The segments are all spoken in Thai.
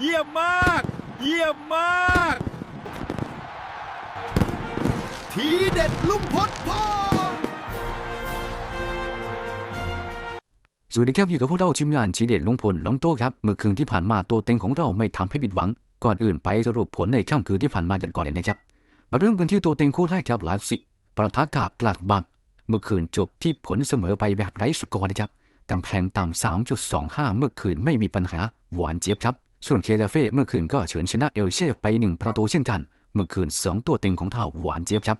เยี่ยมมาก เยี่ยมมาก ทีเด็ดลุงพลพองสวัสดีครับอยู่กับพวกเราทีมงานชีเด็ดลุงพลลงโต้ครับ เมื่อคืนที่ผ่านมาตัวเต็งของเราไม่ทำให้ผิดหวัง ก่อนอื่นไปสรุปผลในค่ำคืนที่ผ่านมากันก่อนเลยนะครับมาเริ่มกันที่ตัวเต็งคู่แรกครับลาสิประทะกับกลาดบังเมื่อคืนจบที่ผลเสมอไปแบบไร้สกอร์นะครับ กำแพงต่ำ 3.25 เมื่อคืนไม่มีปัญหา หวานเจี๊ยบครับ ส่วนเคลาเฟ่เมื่อคืนก็เฉือนชนะเอลเช่ไปหนึ่งประตูเช่นกัน เมื่อคืนสองตัวเต็งของเราหวานเจี๊ยบครับ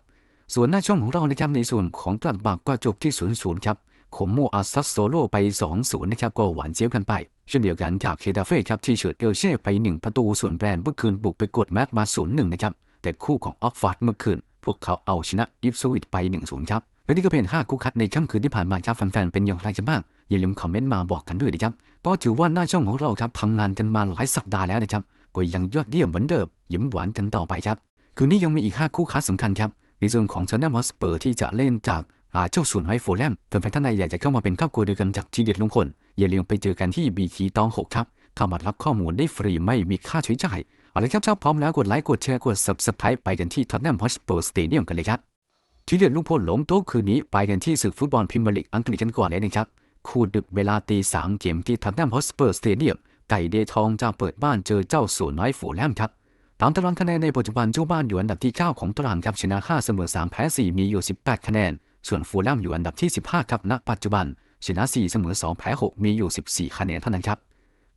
ส่วนหน้าช่องของเรานะครับในส่วนของกลัดบักก็จบที่0ูนย์ครับขมโมอาซัสโซโลไป 2-0 นะครับก็หวานเจี๊ยบกันไป เช่นเดียวกันจากเคดาเฟ่ครับที่เฉิดเอลเช่ไป 1 ประตูส่วนแบรนด์เมื่อคืนบุกไปกดแมตมา 0-1 นะครับแต่คู่ของออกฟาร์ดเมื่อคืน พวกเขาเอาชนะอิฟสวิตไป1-0ครับและนี่ก็เป็น 5 คู่คัดในค่ำคืนที่ผ่านมาครับแฟนๆเป็นอย่างไรกันบ้าง อย่าลืมคอมเมนต์มาบอกกันด้วยนะครับเพราะถือว่าหน้าช่องของเราครับทำงานกันมาหลายสัปดาห์แล้วนะครับก็ยังยอดเยี่ยมเหมือนเดิมยิ้มหวานกันต่อไปครับ คืนนี้ยังมีอีก 5 คู่คัดสำคัญครับในส่วนของเทอร์นัมอสเปอร์ที่จะเล่นจากอาเจ้าส่วนไฮโฟแลมแฟนๆท่านใดอยากจะเข้ามาเป็นครอบครัวเดียวกันจากทีเด็ดลุงพลอย่าลืมไปเจอกันที่บีทีตองหกครับเข้ามารับข้อมูลได้ฟรีไม่มีค่าใช้จ่ายเอาละครับถ้าพร้อมแล้วกดไลค์กดแชร์กด subscribe ไปกันที่ท็อตแนมฮอสเปอร์สเตเดียมกันเลยครับทีเด็ดลุงพลหลงโต๊ะคืนนี้ไปกันที่ศึกฟุตบอลพรีเมียร์ลีกอังกฤษกันก่อนเลยนะครับ คู่ดึกเวลาตีสามเกมที่ท็อตแนมฮอสเปอร์สเตเดียมไก่เดทองจะเปิดบ้านเจอเจ้าส่วนน้อยฟูแลมครับตามตารางคะแนนในปัจจุบันเจ้าบ้านอยู่อันดับที่ 9 ของตารางครับชนะ5เสมอ3แพ้4มีอยู่ 18 คะแนน ส่วนฟูลแลมอยู่อันดับที่ 15 ครับณปัจจุบัน ชนะ 4 เสมอ2แพ้6มีอยู่ 14 คะแนนเท่านั้นครับ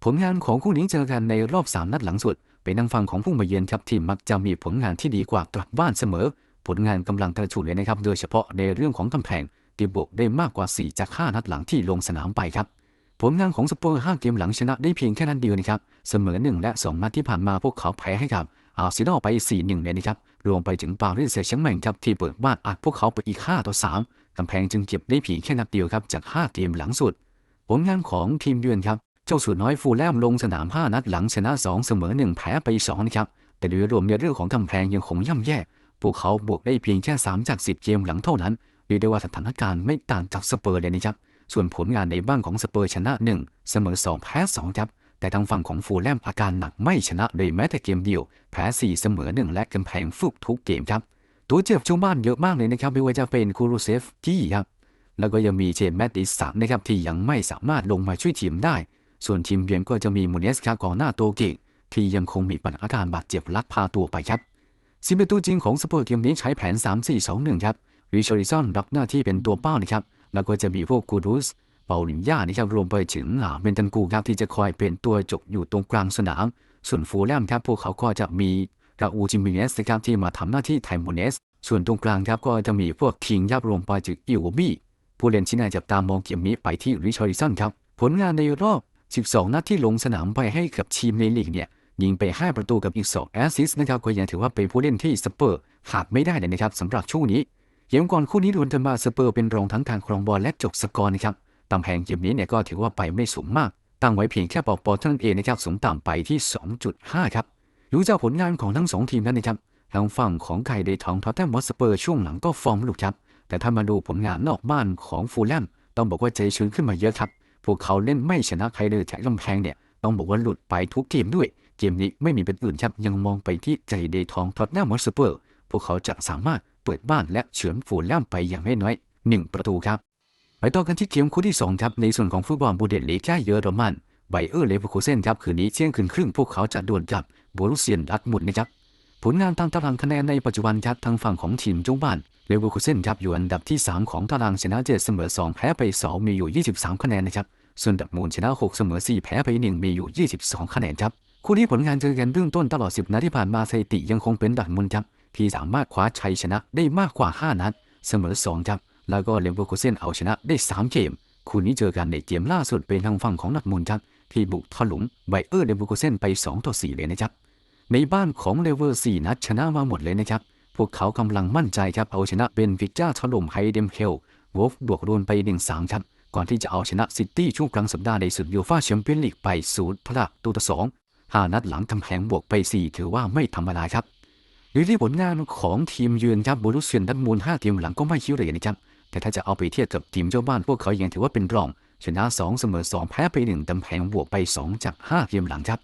ผลงานของคู่นี้เจอกันในรอบ 3 นัดหลังสุด เป็นทางฝั่งของผู้มาเยือนครับที่มักจะมีผลงานที่ดีกว่ากลับบ้านเสมอ ผลงานกำลังกระฉูดเลยนะครับโดยเฉพาะในเรื่องของกำแพง ที่บวกได้มากกว่า 4 จาก 5 นัดหลังที่ลงสนามไปครับผลงานของสเปอร์ 5 เกมหลังชนะได้เพียงแค่นัดเดียวนะครับ เสมอ 1 และ 2 นัดที่ผ่านมาพวกเขาแพ้ให้กับอาร์เซนอลไป 4-1 เลยนะครับ รวมไปถึงปารีสแซงต์แชร์แมงครับที่เปิดบ้านอัดพวกเขาไปอีก5ต่อ3กำแพงจึงเก็บได้เพียงแค่นัดเดียวครับจาก 5 เกมหลังสุด ผลงานของทีมเยือนครับ เจ้าสูตรน้อยฟูลแลมลงสนาม 5 นัดหลังชนะ 2 เสมอ 1 แพ้ไป 2 นะครับ แต่โดยรวมในเรื่องของกำแพงยังคงย่ำแย่ พวกเขาบวกได้เพียงแค่ 3 จาก 10 เกมหลังเท่านั้น รียกได้ว่าสถานการณ์ไม่ต่างจากสเปอร์เลยนะครับ ส่วนผลงานในบ้านของสเปอร์ชนะ 1 เสมอ 2 แพ้2ครับ แต่ทางฝั่งของฟูลแลมอาการหนักไม่ชนะเลยแม้แต่เกมเดียว แพ้ 4 เสมอ 1 และกำแพงฟุกทุกเกมครับ ตัวเจ็บช่วงบ้านเยอะมากเลยนะครับไม่ว่าจะเป็นคูรูเซฟกี้ครับ แล้วก็ยังมีเจมส์แมตติสันนะครับที่ยังไม่สามารถลงมาช่วยทีมได้ ส่วนทีมเยือนก็จะมีมูเนสคากองหน้าตัวเก่งที่ยังคงมีปัญหาการบาดเจ็บลักพาตัวไปครับสิบเป็นตัวจริงของสเปอร์เกมนี้ใช้แผน 3-4-2-1 ครับ ริชาริสันรับหน้าที่เป็นตัวเป้านะครับแล้วก็จะมีพวกกูรุสเปาลิมย่านะครับรวมไปถึงอเบนตันกูครับที่จะคอยเป็นตัวจบอยู่ตรงกลางสนาม ส่วนฟูลแลมครับพวกเขาก็จะมีราอูจิมิเนสนะครับที่มาทำหน้าที่แทนโมเนสส่วนตรงกลางครับก็จะมีพวกคิงยับรวมไปถึงอิวบี้ผู้เล่นที่น่าจับตามองเกมนี้ไปที่ริชาริสันครับผลงานในรอบ 12 นัดที่ลงสนามไปให้กับทีมในลีกเนี่ยยิงไป 5 ประตูกับอีก 2 แอสซิสต์นะครับก็ยังถือว่าเป็นผู้เล่นที่สเปอร์ขาดไม่ได้เลยนะครับสำหรับช่วงนี้ กมก่อนคู่นี้ดวลกันมาสเปอร์เป็นรองทั้งการครองบอลและจบสกอร์นะครับตำแพงเกมนี้เนี่ยก็ถือว่าไปไม่สูงมาก ตั้งไว้เพียงแค่ปอปอเท่านั้นเองนะครับสูงต่ำไปที่ 2.5 ครับดูจากผลงานของทั้งสองทีมนั้นนะครับทางฝั่งของไก่เดทองท็อตแทมมอสเปอร์ช่วงหลังก็ฟอร์มหลุดครับ แต่ถ้ามาดูผลงานนอกบ้านของฟูลแลมต้องบอกว่าใจชื้นขึ้นมาเยอะครับ พวกเขาเล่นไม่ชนะใครเลยแถมกำแพงเนี่ยต้องบอกว่าหลุดไปทุกเกมด้วย เกมนี้ไม่มีเป็นอื่นครับยังมองไปที่ใจเดทองท็อตแนมมอสเปอร์ พวกเขาจะสามารถ เปิดบ้านและเฉือนฟูลแลมไปอย่างไม่น้อยหนึ่งประตูครับ ไปต่อกันที่เกมคู่ที่2ครับในส่วนของฟุตบอลบูเดสลีกาเยอรมันไบเออร์เลเวอร์คูเซนครับคืนนี้เที่ยงคืนครึ่งพวกเขาจะดวลกับบรุเซียนดัตมุนนะครับผลงานตามตารางคะแนนในปัจจุบันครับทางฝั่งของทีมเจ้าบ้านเลเวอร์คูเซนครับอยู่อันดับที่ 3 ของตารางชนะ7เสมอ2แพ้ไป 2 มีอยู่ 23 คะแนนนะครับส่วนดัตมูลชนะ 6 เสมอ 4 แพ้ไป 1 มีอยู่ 22 คะแนนครับคู่นี้ผลงานเจอกันเบื้องต้นตลอด 10นัดที่ผ่านมาสถิติยังคงเป็นดัตมุนครับ ที่สามารถคว้าชัยชนะได้มากกว่า 5 นัดเสมอ2ครับ แล้วก็เลเวอร์คูเซนเอาชนะได้ 3 เกม คู่นี้เจอกันในเกมล่าสุดเป็นทางฝั่งของนัดมุนครับ ที่บุกถลุงไบเออร์เลเวอร์คูเซนไป2ต่อ4เลยนะครับ ในบ้านของเลเวอร์4นัดชนะมาหมดเลยนะครับ พวกเขากำลังมั่นใจครับเอาชนะเบนฟิก้าถล่มไฮเดมเฮลวอฟบวกรวนไป1-3ครับก่อนที่จะเอาชนะซิตี้ช่วงกลางสัปดาห์ในศึกยูฟ่าแชมเปี้ยนลีกไป0ประตูต่อ2 5นัดหลังกำแพงบวกไป 4 ถือว่าไม่ธรรมดาครับ หรือที่ผลงานของทีมเยือนครับบรุสเซียนดัตมูล5ทีมหลังก็ไม่คิ้วเลยนะครับแต่ถ้าจะเอาไปเทียบกับทีมเจ้าบ้านพวกเขายังถือว่าเป็นรอง ชนะ 2 เสมอ 2 แพ้ไป1ตำแพงบวกไป 2 จาก5เกมหลังครับ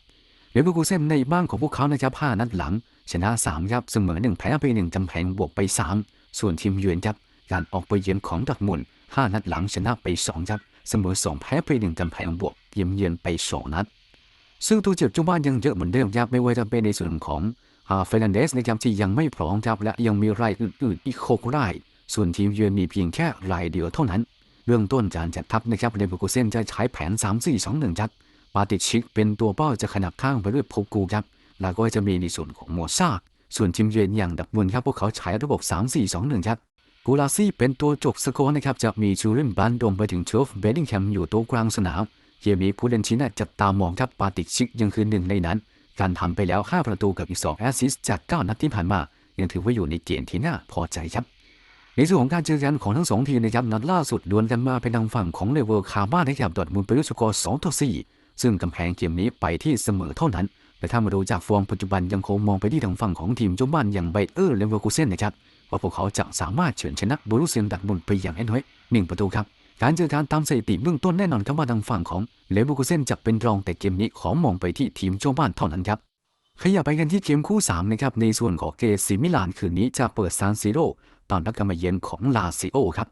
เลเวอร์คูเซนในบ้านของพวกเขานะครับ5นัดหลัง ชนะ3ครับเสมอ 1 แพ้ไป1ตำแพงบวกไป 3 ส่วนทีมเยือนครับการออกไปเยือนของดักมุน5นัดหลังชนะไป2ครับเสมอ 2 แพ้ไป1ตำแพงบวกเยือนเยือนไป 2 นัดซึ่งตัวเจ็บเจ้าบ้านยังเยอะเหมือนเดิมครับไม่ว่าจะเป็นในส่วนของ เฟรนันเดสนะครับที่ยังไม่พร้อมครับและยังมีรายอื่นๆอีกหกราย ส่วนทีมเยือนมีเพียงแค่รายเดียวเท่านั้นเรื่องต้นการจัดทัพนะครับเลเวอร์คูเซนจะใช้แผน 3-4-2-1ครับปาติชิกเป็นตัวเป้าจะขนับข้างไปด้วยโพกูครับแล้วก็จะมีในส่วนของโมซาส่วนทีมเยือนอย่างดับมุนครับพวกเขาใช้ระบบ 3-4-2-1ครับกูลาซี่เป็นตัวจบสกอร์นะครับจะมีจูเรนบันดมไปถึงเชฟเบดดิงแคมอยู่ตัวกลางสนามเกมนี้ผู้เล่นชิ้นจับตามองครับปาติชิกยังคือหนึ่งในนั้น การทำไปแล้ว 5 ประตูกับอีก 2 แอสซิสต์จาก 9 นัดที่ผ่านมา ยังถือว่าอยู่ในเกณฑ์ที่น่าพอใจครับ ในส่วนของการเจอกันของทั้งสองทีมนะครับนัดล่าสุดดวลกันมาเป็นทางฝั่งของเลเวอร์คาร์บ้านนะครับดอร์ทมุนด์ไปด้วยสกอร์2ต่อ4ซึ่งกำแพงเกมนี้ไปที่เสมอเท่านั้น แต่ถ้ามาดูจากฟอร์มปัจจุบันยังคงมองไปที่ทางฝั่งของทีมเจ้าบ้านอย่างไบเออร์เลเวอร์คูเซนนะครับว่าพวกเขาจะสามารถเฉือนชนะบรูเซียนดัดมุนไปอย่างน้อยหนึ่งประตูครับ การเจอการตามสถิติเบื้องต้นแน่นอนครับว่าทางฝั่งของเลเวอร์คูเซนจะเป็นรองแต่เกมนี้ขอมองไปที่ทีมเจ้าบ้านเท่านั้นครับขยับไปกันที่เกมคู่3นะครับในส่วนของเกซีมิลานคืนนี้จะเปิดซานซิโร่ตอนรับการมาเยือนของลาซิโอครับ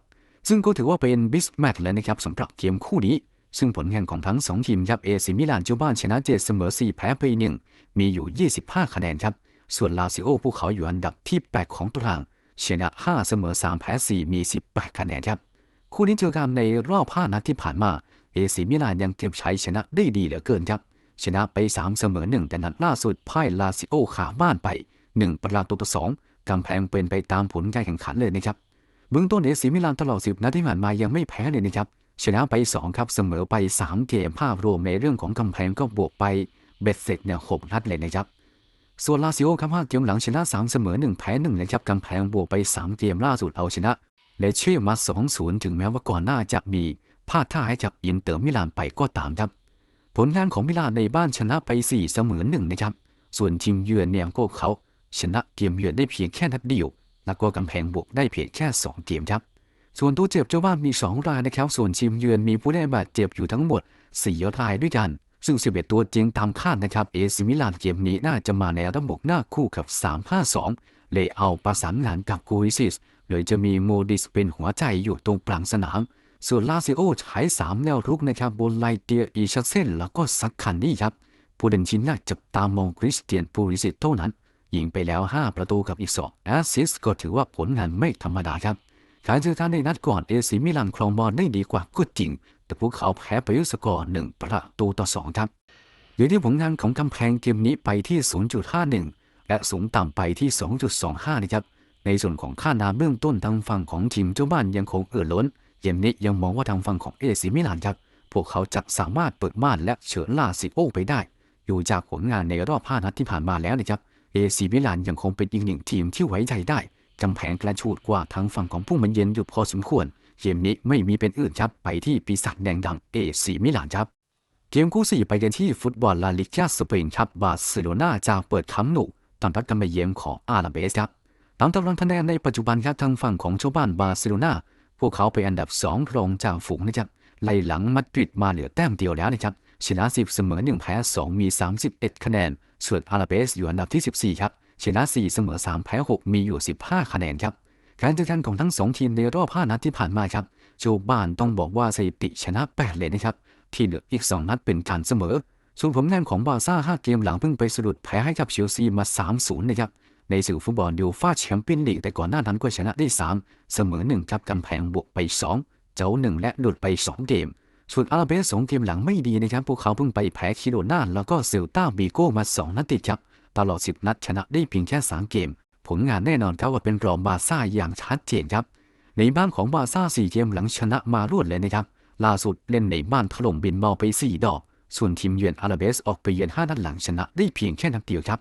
ซึ่งก็ถือว่าเป็นบิสแมตช์เลยนะครับสำหรับเกมคู่นี้ ซึ่งผลงานของทั้ง 2 ทีมครับเอซิมิลานเจ้าบ้านชนะ7เสมอ 4 แพ้ไป1มีอยู่ 25 คะแนนครับ ส่วนลาซิโอพวกเขาอยู่อันดับที่ 8 ของตารางชนะ5เสมอ 3 แพ้ 4 มี 18 คะแนนครับ คู่นี้เจอกันในรอบ5นัดที่ผ่านมา เอซิมิลานยังเก็บชัยชนะได้ดีเหลือเกินครับ ชนะไป 3 เสมอ 1 แต่นัดล่าสุดพ่ายลาซิโอขาบ้านไป 1 ประตูต่อ2กำแพงเป็นไปตามผลการแข่งขันเลยนะครับเบื้องต้นเอซิมิลานตลอด 10 นัดที่ผ่านมายังไม่แพ้เลยนะครับชนะไป 2 ครับเสมอไป 3 เกมภาพรวมในเรื่องของกำแพงก็บวกไปเบ็ดเสร็จเนี่ย6นัดเลยนะครับส่วนลาซิโอครับ5เกมหลังชนะ 3 เสมอ 1 แพ้1นะครับกำแพงบวกไป 3 เกมล่าสุดเอาชนะ และเชื่อมา2-0ถึงแม้ว่าก่อนหน้าจะมีพลาดท่าให้จับอินเตอร์มิลานไปก็ตามครับ ผลงานของมิลานในบ้านชนะไป 4 เสมอ1นะครับ ส่วนทีมเยือนเนี่ยพวกเขาชนะเกมเยือนได้เพียงแค่นัดเดียว แล้วก็กำแพงบวกได้เพียงแค่ 2 เกมครับ ส่วนตัวเจ็บเจ้าบ้านมี 2 รายนะครับ ส่วนทีมเยือนมีผู้ได้บาดเจ็บอยู่ทั้งหมด 4 รายด้วยกัน ซึ่ง 11 ตัวจริงตามคาดนะครับ เอซิมิลานเกมนี้น่าจะมาในระบบหน้าคู่กับ 3-5-2 เลยเอาประสานงานกับกูริซิส โดยจะมีโมดิสเป็นหัวใจอยู่ตรงกลางสนาม ส่วนลาซิโอใช้สามแนวรุกนะครับบนไลเตียอีชักเซนแล้วก็ซักคันนี่ครับ ผู้เล่นชิ้นน่าจับตามองคริสเตียนปูริสิตเท่านั้น ยิงไปแล้ว 5 ประตูกับอีก2แอสซิสก็ถือว่าผลงานไม่ธรรมดาครับการเจอกันในนัดก่อนเอซิมิลันครองบอลได้ดีกว่าก็จริง แต่พวกเขาแพ้ไปด้วยสกอร์1ประตูต่อ2ครับโดยที่ผลงานของกำแพงเกมนี้ไปที่ 0.51 และสูงต่ำไปที่ 2.25 นะครับ ในส่วนของค่าน้ำเบื้องต้นทางฝั่งของทีมเจ้าบ้านยังคงเอ่อล้นเกมนี้ยังมองว่าทางฝั่งของเอซิมิลานครับพวกเขาจะสามารถเปิดม่านและเฉือนลาซิโอไปได้ อยู่จากผลงานในรอบ 5 นัดที่ผ่านมาแล้วนะครับ เอซิมิลานยังคงเป็นอีกหนึ่งทีมที่ไว้ใจได้กำแพงกระชูดกว่าทางฝั่งของผู้มันเย็นอยู่พอสมควร เกมนี้ไม่มีเป็นอื่นครับไปที่ปีศาจแดงดังเอซิมิลานครับเกมคู่สี่ไปกันที่ฟุตบอลลาลิกาสเปนครับบาร์เซโลนาจะเปิดคัมป์นูตามรับการมาเยี่ยมของอาราเบสครับ ตามตารางคะแนนในปัจจุบันครับทางฝั่งของเจ้าบ้านบาร์เซโลนาพวกเขาไปอันดับ2รองจากฝูงนะครับไล่หลังมาดริดมาเหลือแต้มเดียวแล้วนะครับชนะ10เสมอ1แพ้2มี 31 คะแนน ส่วนอาราเบสอยู่อันดับที่ 14 ครับชนะ4เสมอ3แพ้6มีอยู่ 15 คะแนนครับการเจอกันของทั้ง 2 ทีมในรอบ5นัดที่ผ่านมาครับโจบ้านต้องบอกว่าสถิติชนะ 8 เลยนะครับที่เหลืออีก 2 นัดเป็นการเสมอ ส่วนผลงานของบาร์ซ่า 5 เกมหลังเพิ่งไปสะดุดแพ้ให้กับเชลซีมา 3-0 นะครับ ในสื่อฟุตบอลยูฟ่าแชมเปี้ยนลีกแต่ก่อนหน้านั้นก็ชนะได้ 3 เสมอ1ครับกำแพงบวกไป 2 เจ้า1และหลุดไป 2 เกม ส่วนอาราเบส2เกมหลังไม่ดีนะครับ พวกเขาเพิ่งไปแพ้คิโรนาแล้วก็เซลตาบีโก้มา 2 นัดติดครับ ตลอด 10 นัดชนะได้เพียงแค่ 3 เกม ผลงานแน่นอนครับว่าเป็นรองบาซ่าอย่างชัดเจนครับ ในบ้านของบาซ่า4เกมหลังชนะมารวดเลยนะครับ ล่าสุดเล่นในบ้านถล่มบินเมาไป 4 ดอก ส่วนทีมเยือนอาราเบสออกไปเยือน5นัดหลังชนะได้เพียงแค่นัดเดียวครับ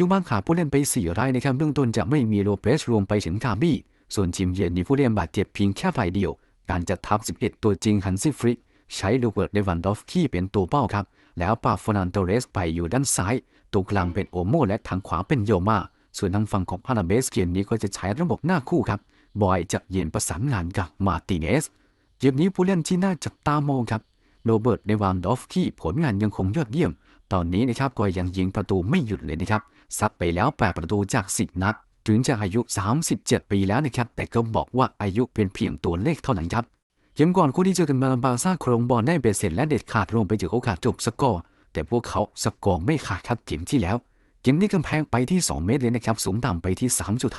จูบ้านขาผู้เล่นไป 4 รายนะครับเบื้องต้นจะไม่มีโลเปสรวมไปถึงกาบี้ ส่วนทีมเยือนมีผู้เล่นบาดเจ็บเพียงแค่รายเดียว การจัดทัพ 11 ตัวจริงฮันซิฟริกใช้ลูเบิร์ตเดวันดอฟคีเป็นตัวเป้าครับ แล้วปาฟอนันโตเรสไปอยู่ด้านซ้ายตรงกลางเป็นโอโมและทางขวาเป็นโยมา ส่วนทางฝั่งของอาราเบสเกมนี้ก็จะใช้ระบบหน้าคู่ครับ บอยจะยืนประสานงานกับมาติเนสเกมนี้ผู้เล่นที่น่าจับตามองครับโรเบิร์ตเนวานดอฟที่ผลงานยังคงยอดเยี่ยม ตอนนี้นะครับก็ยังยิงประตูไม่หยุดเลยนะครับ ซัดไปแล้ว8ประตูจาก10นัด ถึงจะอายุ 37 ปีแล้วนะครับ แต่ก็บอกว่าอายุเป็นเพียงตัวเลขเท่านั้นครับเกมก่อนคู่ที่เจอกันมาบาซ่าโครงบอลได้เบ็ดเสร็จและเด็ดขาดรวมไปถึงโอกาสจบสกอร์ แต่พวกเขาสกอร์ไม่ขาดครับเกมที่แล้ว เกมนี้กำแพงไปที่ 2 เมตรเลยนะครับ สูงต่ำไปที่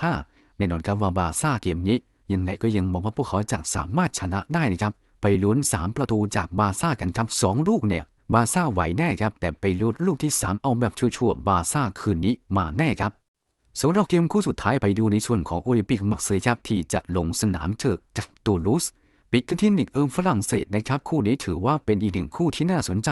3.5 แน่นอนครับว่าบาซ่าเกมนี้ ยังไงก็ยังมองว่าพวกเขาจะสามารถชนะได้นะครับ ไปลุ้น 3 ประตูจากบาซ่ากันครับ2ลูกเนี่ย บาซ่าไหวแน่ครับ แต่ไปลุ้นลูกที่ 3 เอาแบบชัวร์ๆบาซ่าคืนนี้มาแน่ครับสำหรับเกมคู่สุดท้ายไปดูในส่วนของโอลิมปิกมักเซย์ครับที่จะลงสนามเจอจากตูลูสปิดกันที่หนิกเอิมฝรั่งเศสนะครับคู่นี้ถือว่าเป็นอีกหนึ่งคู่ที่น่าสนใจ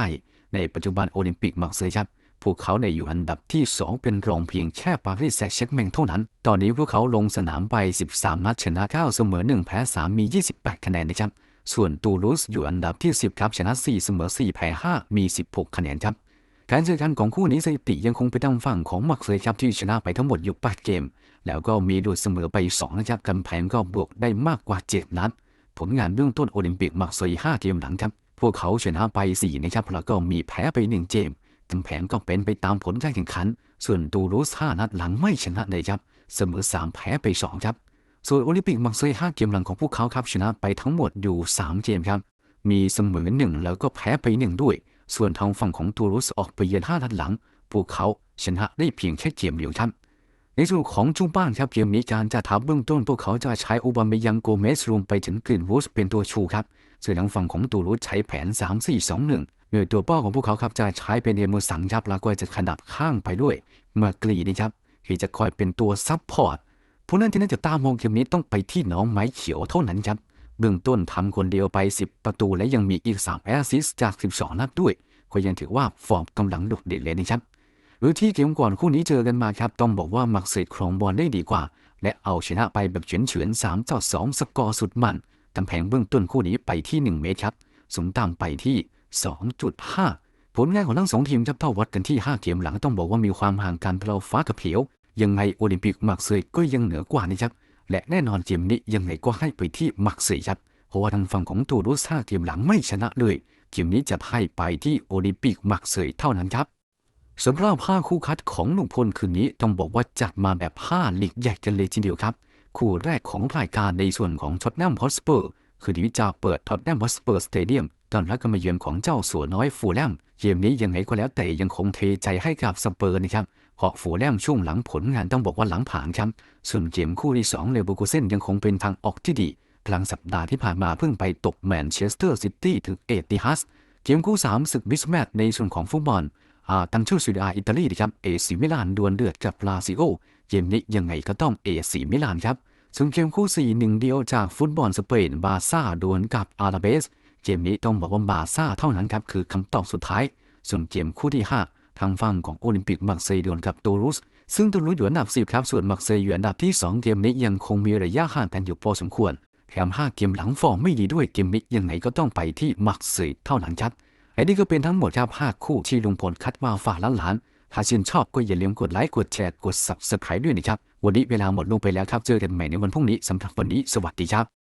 ในปัจจุบันโอลิมปิกมักเซย์ครับพวกเขาในอยู่อันดับที่ 2 เป็นรองเพียงแค่ปารีสแซชร์กแมงเท่านั้น ตอนนี้พวกเขาลงสนามไป 13 นัดชนะ 9 เสมอ 1 แพ้ 3 มี 28 คะแนนนะครับ ส่วนตูลูสอยู่อันดับที่ 10 ครับ ชนะ 4 เสมอ 4 แพ้ 5 มี 16 คะแนนครับ การเจอกันของคู่นี้สถิติยังคงไปทางฝั่งของมักเซย์ครับที่ชนะไปทั้งหมดอยู่8เกม แล้วก็มีดูเสมอไป 2 นะครับกำแพงก็บวกได้มากกว่า 7 นัด ผลงานเบื้องต้นโอลิมปิกมักเซย์5เกมหลังครับ พวกเขาชนะไป 4 นะครับแล้วก็มีแพ้ไป 1 เกมกำแพงก็เป็นไปตามผลการแข่งขัน ส่วนตูรูส5นัดหลังไม่ชนะเลยครับ เสมอ 3 แพ้ไป 2 ครับ ส่วนโอลิมปิกมักเซย์5เกมหลังของพวกเขาครับชนะไปทั้งหมดอยู่ 3 เกมครับ มีเสมอ1แล้วก็แพ้ไป1ด้วย ส่วนทางฝั่งของตูรูสออกไปเยือน5นัดหลัง พวกเขาชนะได้เพียงแค่เกมเดียวครับในส่วนของจูบ้านครับเกมนี้การจะทับเบื้องต้นพวกเขาจะใช้อุบามยังโกเมสรวมไปถึงกลิ่นวูสเป็นตัวชูครับส่วนทางฝั่งของตูรุสใช้แผน 3-4-2-1โดยตัวเป้าของพวกเขาครับจะใช้เป็นเอมูสังครับแล้วก็จะขนาบข้างไปด้วยเมื่อกรีนะครับที่จะคอยเป็นตัวซับพอร์ต ผู้นั้นที่น่าจะตามองเกมนี้ต้องไปที่น้องไม้เขียวเท่านั้นครับเบื้องต้นทำคนเดียวไป 10 ประตูและยังมีอีก 3 แอสซิสจาก 12 นัดด้วย ก็ยังถือว่าฟอร์มกำลังโดดเด่นเลยนะครับหรือที่เกมก่อนคู่นี้เจอกันมาครับ ต้องบอกว่ามักเซตครองบอลได้ดีกว่า และเอาชนะไปแบบเฉือนเฉือน3ต่อ2สกอร์สุดมันกำแพงเบื้องต้นคู่นี้ไปที่ 1 เมตรครับสูงต่ำไปที่ 2.5 ผลงานของทั้งสองทีมจะเท่าวัดกันที่ 5 เกมหลังต้องบอกว่ามีความห่างกันเพลาฟ้ากับเขียว ยังไงโอลิมปิกมักเซยก็ยังเหนือกว่านะครับ และแน่นอนเกมนี้ยังไงก็ให้ไปที่มักเซยครับเพราะว่าทางฝั่งของตูรุส5เกมหลังไม่ชนะเลยเกมนี้จะให้ไปที่โอลิมปิกมักเซยเท่านั้นครับสำหรับผ้าคู่คัดของลุงพลคืนนี้ต้องบอกว่าจัดมาแบบผ้าลีกใหญ่กันเลยทีเดียวครับ คู่แรกของรายการในส่วนของท็อตแนมฮอสเปอร์คืนนี้จะเปิดท็อตแนมฮอสเปอร์สเตเดียมตอนรับการมาเยือนของเจ้าสัวน้อยฟูแลมเกมนี้ยังไงก็แล้วแต่ยังคงเทใจให้กับสเปอร์นะครับ เพราะฟูแลมช่วงหลังผลงานต้องบอกว่าหลังผ่านครับส่วนเกมคู่ที่2เลเวอร์คูเซนยังคงเป็นทางออกที่ดีกลางสัปดาห์ที่ผ่านมาเพิ่งไปตกแมนเชสเตอร์ซิตี้ถึงเอติฮัสเกมคู่สามศึกบิสแมตในส่วนของฟุตบอลอ่าตั้งชื่อซีรีอาอิตาลีนะครับเอซีมิลานดวลเดือดกับลาซิโอเกมนี้ยังไงก็ต้องเอซีมิลานครับส่วนเกมคู่4หนึ่งเดียวจากฟุตบอลสเปนบาซ่าดวลกับอาราเบสเกมนี้ต้องบอกว่าบาซ่าเท่านั้นครับคือคำตอบสุดท้าย ส่วนเกมคู่ที่5 ทางฝั่งของโอลิมปิกมักเซย์ดวลกับตูรุส ซึ่งตูรุสอยู่อันดับ 10 ครับ ส่วนมักเซย์อยู่อันดับที่ 2 เกมนี้ยังคงมีระยะห่างกันอยู่พอสมควร แถม 5 เกมหลังฟอร์มไม่ดีด้วยเกมนี้ยังไงก็ต้องไปที่มักเซย์เท่านั้นครับและนี่ก็เป็นทั้งหมดครับ5คู่ที่ลุงพลคัดมาฝากล้านหลานๆถ้าชื่นชอบก็อย่าลืมกดไลค์กดแชร์กด subscribe ด้วยนะครับ วันนี้เวลาหมดลงไปแล้วครับเจอกันใหม่ในวันพรุ่งนี้สำหรับวันนี้สวัสดีครับ